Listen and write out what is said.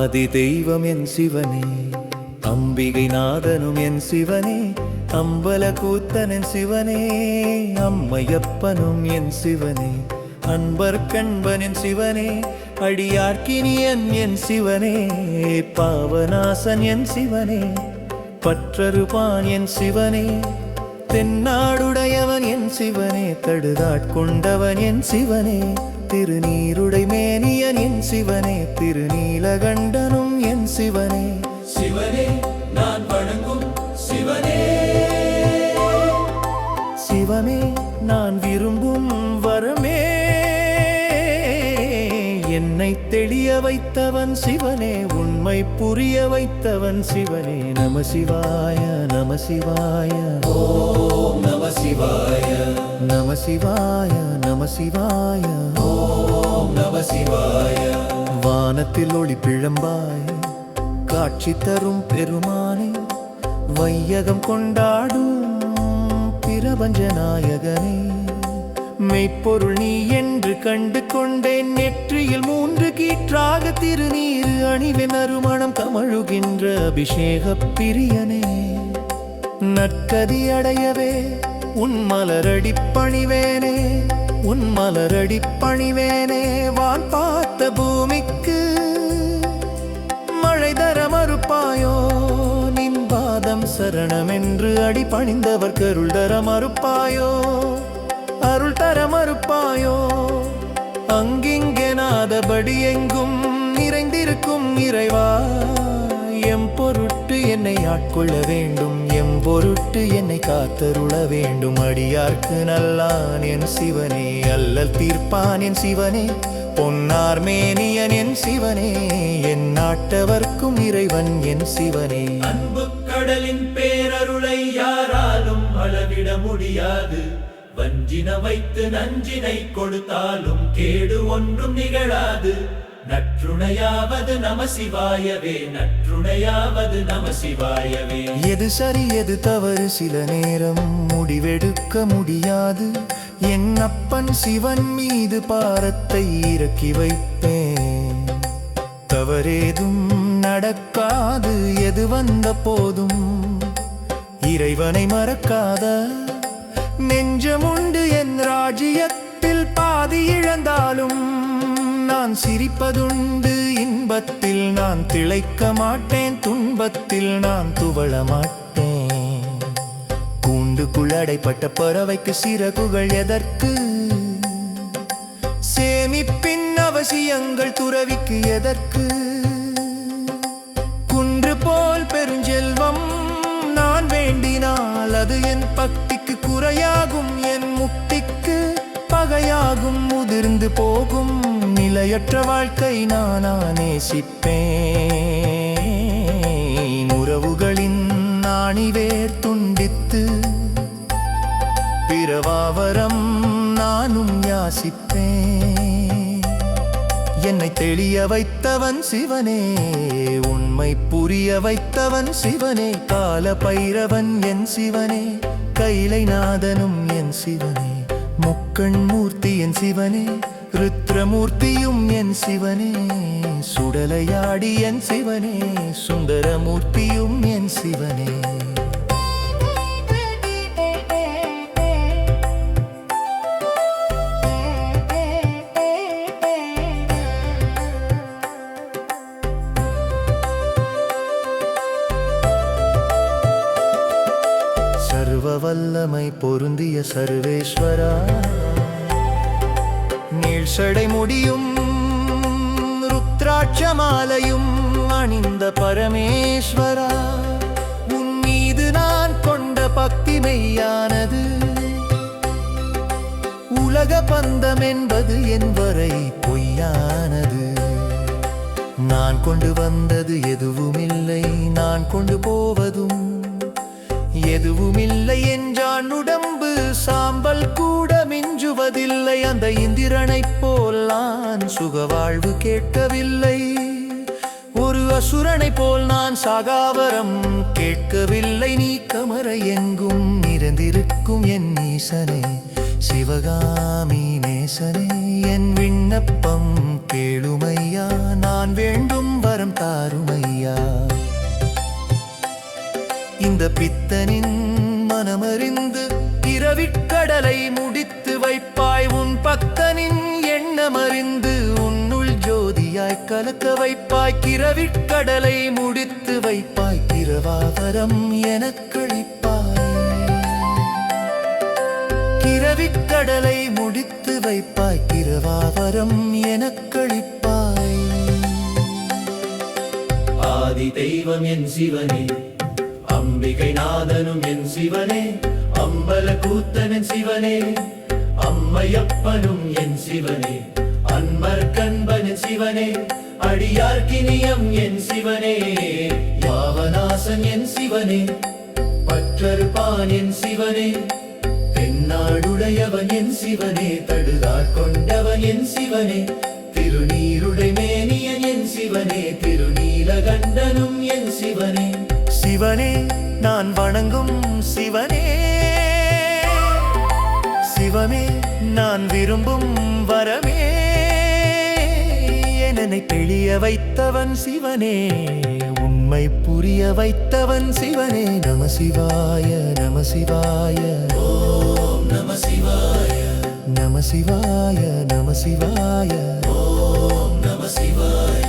ஆதி தெய்வம் என் சிவனே அம்பிகை நாதனும் என் சிவனே அம்பல கூத்தன் சிவனே அம்மையப்பனும் என் சிவனே அன்பர் கண்பனின் சிவனே அடியார்க்கினியன் என் சிவனே பாவநாசன் என் சிவனே பற்றருபான் என் சிவனே. தென்னாடுடையவன் என் சிவனே தடுதாட்கொண்டவன் என் சிவனே திருநீருடை மேனியன் என் சிவனே திருநீலகண்டனும் என் சிவனே. சிவனே நான் வணங்கும் சிவனே. சிவமே நான் விரும்பும் வரமே. என்னை தெளிய வைத்தவன் சிவனே உண்மை புரிய வைத்தவன் சிவனே. நம சிவாய நம சிவாய. ஓம் நம சிவாய. நம சிவாய நம சிவாய. ஓம் நம சிவாய. வானத்தில் ஒளி பிழம்பாய் காட்சி தரும் பெருமானே. வையகம் கொண்டாடும் பிரபஞ்ச நாயகனே. மெய்ப்பொருள் நீ என்று கண்டு கொண்டேன் நெற்றியில் மூன்று கீற்றாக திருநீர் அணிவென் அருமணம் கமழுகின்ற அபிஷேக பிரியனே. நற்கதி அடையவே உன் மலரடி பணிவேனே. உன் மலரடி பணிவேனே வான் பார்த்த பூமிக்கு. மழை தர மறுப்பாயோ நின் பாதம் சரணம் என்று அடி பணிந்தவர் கருள் தர மறுப்பாயோ. அருள் தர மறுப்பாயோ? அங்கிங்கெனாதபடி எங்கும் நிறைந்திருக்கும் இறைவா. எம் பொருட்டு என்னை ஆட்கொள்ள வேண்டும் எம் பொருட்டு என்னை காத்தருள வேண்டும். அடியார்க்கு நல்லான் என் சிவனே அல்லல் தீர்ப்பான் என் சிவனே. பொன்னார் மேனியன் என் சிவனே என் நாட்டவர்க்கும் இறைவன் என் சிவனே. அன்பு கடலின் பேரருளை யாராலும் அளவிட முடியாது. வஞ்சின வைத்து நஞ்சினை கொடுத்தாலும் கேடு ஒன்றும் நிகழாது. நற்றுணையாவது நம சிவாயவே நற்றுணையாவது நம சிவாயவே. எது சரி எது தவறு சில நேரம் முடிவெடுக்க முடியாது. என் அப்பன் சிவன் மீது பாரத்தை இறக்கி வைப்பேன். தவறேதும் நடக்காது எது வந்த போதும். இறைவனை மறக்காத நெஞ்சமுண்டு என் ராஜ்யத்தில் பாதி இழந்தாலும் நான் சிரிப்பதுண்டு இன்பத்தில். நான் திளைக்க மாட்டேன் துன்பத்தில் நான் துவள மாட்டேன். கூண்டுக்குள்ளடைப்பட்ட பறவைக்கு சிறகுகள் எதற்கு? சேமிப்பின் அவசியங்கள் துறவிக்கு எதற்கு? குன்று போல் பெருஞ்செல்வம் நான் வேண்டினால் அது என் பக்கம் குறையாகும் என் முக்திக்கு பகையாகும் முதிர்ந்து போகும் நிலையற்ற வாழ்க்கை நானா நேசிப்பேன். உறவுகளின் நாணிவேர் துண்டித்து பிறவாவரம் நானும் யாசிப்பேன். என்னை தெளிய வைத்தவன் சிவனே உண்மை புரிய வைத்தவன் சிவனே கால பைரவன் என் சிவனே. கைலை நாதனும் என் சிவனே. முக்கண் மூர்த்தி என் சிவனே. ருத்ரமூர்த்தியும் என் சிவனே. சுடலையாடி என் சிவனே. சுந்தரமூர்த்தியும் என் சிவனே. சர்வ வல்லமை பொருந்திய சர்வேஸ்வரா. நீழ்சடை முடியும் ருத்ராட்ச மாலையும் அணிந்த பரமேஸ்வரா. உன் மீது நான் கொண்ட பக்தி மெய்யானது. உலக பந்தம் என்பது என் வரை பொய்யானது. நான் கொண்டு வந்தது எதுவுமில்லை நான் கொண்டு போவதும் எதுவுமில்லை என்றான் உடம்பு. சாம்பல் கூட மிஞ்சுவதில்லை. அந்த இந்திரனைப் போல் நான் சுகவாழ்வு கேட்கவில்லை. ஒரு அசுரனை போல் நான் சாகாவரம் கேட்கவில்லை. நீ கமர எங்கும் நிறைந்திருக்கும் என் ஈசனே சிவகாமி நேசனே என் விண்ணப்பம் கேளுமையா. நான் வேண்டும் வரம் தாருமையா. இருந்த பித்தனின் மனமறிந்து இரவிக்கடலை முடித்து வைப்பாய். உன் பக்தனின் எண்ணமறிந்து உன்னுள் ஜோதியாய் கலக்க வைப்பாய். கிரவிக்கடலை முடித்து வைப்பாய். கிரவாவரம் எனக்களிப்பாய் கிரவிக்கடலை முடித்து வைப்பாய். கிரவாவரம் எனக்களிப்பாய் ஆதி தெய்வம் என் சிவனே அம்பிகை நாதனும் என் சிவனே அம்பல கூத்தனன் சிவனே அம்மையப்பனும் என் சிவனே அன்பர் கண்பன் சிவனே அடியார்கினியம் என் சிவனே யாவநாசன் என் சிவனே பற்றறுப்பான் என் சிவனே தென்னாடுடையவன் என் சிவனே தடுதார் கொண்டவன் என் சிவனே திருநீருடை மேனியன் என் சிவனே திருநீலகண்டனும் என் சிவனே. வணங்கும் சிவனே. சிவமே நான் விரும்பும் வரமே. என்னை தெளிய வைத்தவன் சிவனே உண்மை புரிய வைத்தவன் சிவனே. நம சிவாய நம சிவாய. நம சிவாய. நம சிவாய நம சிவாய. நம சிவாய.